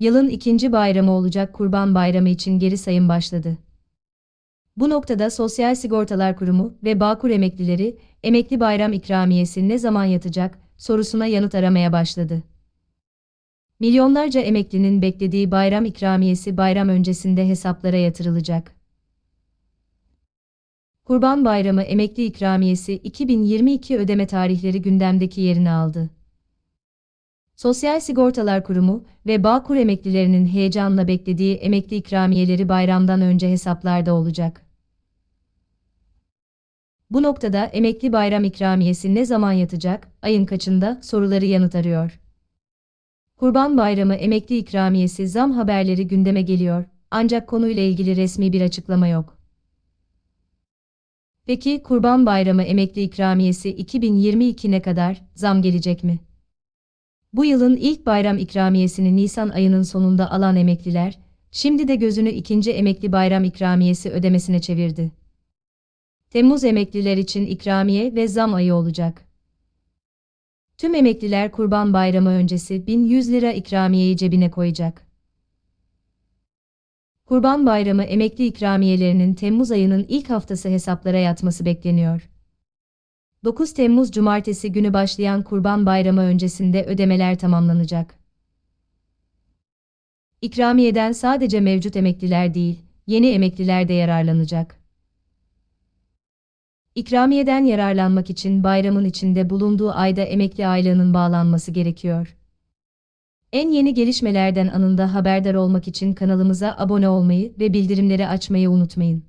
Yılın ikinci bayramı olacak Kurban Bayramı için geri sayım başladı. Bu noktada Sosyal Sigortalar Kurumu ve Bağkur emeklileri, emekli bayram ikramiyesi ne zaman yatacak sorusuna yanıt aramaya başladı. Milyonlarca emeklinin beklediği bayram ikramiyesi bayram öncesinde hesaplara yatırılacak. Kurban Bayramı emekli ikramiyesi 2022 ödeme tarihleri gündemdeki yerini aldı. Sosyal Sigortalar Kurumu ve Bağkur emeklilerinin heyecanla beklediği emekli ikramiyeleri bayramdan önce hesaplarda olacak. Bu noktada emekli bayram ikramiyesi ne zaman yatacak, ayın kaçında soruları yanıt arıyor. Kurban Bayramı emekli ikramiyesi zam haberleri gündeme geliyor ancak konuyla ilgili resmi bir açıklama yok. Peki Kurban Bayramı emekli ikramiyesi 2022 ne kadar zam gelecek mi? Bu yılın ilk bayram ikramiyesini Nisan ayının sonunda alan emekliler, şimdi de gözünü ikinci emekli bayram ikramiyesi ödemesine çevirdi. Temmuz emekliler için ikramiye ve zam ayı olacak. Tüm emekliler Kurban Bayramı öncesi 1100 lira ikramiyeyi cebine koyacak. Kurban Bayramı emekli ikramiyelerinin Temmuz ayının ilk haftası hesaplara yatması bekleniyor. 9 Temmuz Cumartesi günü başlayan Kurban Bayramı öncesinde ödemeler tamamlanacak. İkramiyeden sadece mevcut emekliler değil, yeni emekliler de yararlanacak. İkramiyeden yararlanmak için bayramın içinde bulunduğu ayda emekli aylığının bağlanması gerekiyor. En yeni gelişmelerden anında haberdar olmak için kanalımıza abone olmayı ve bildirimleri açmayı unutmayın.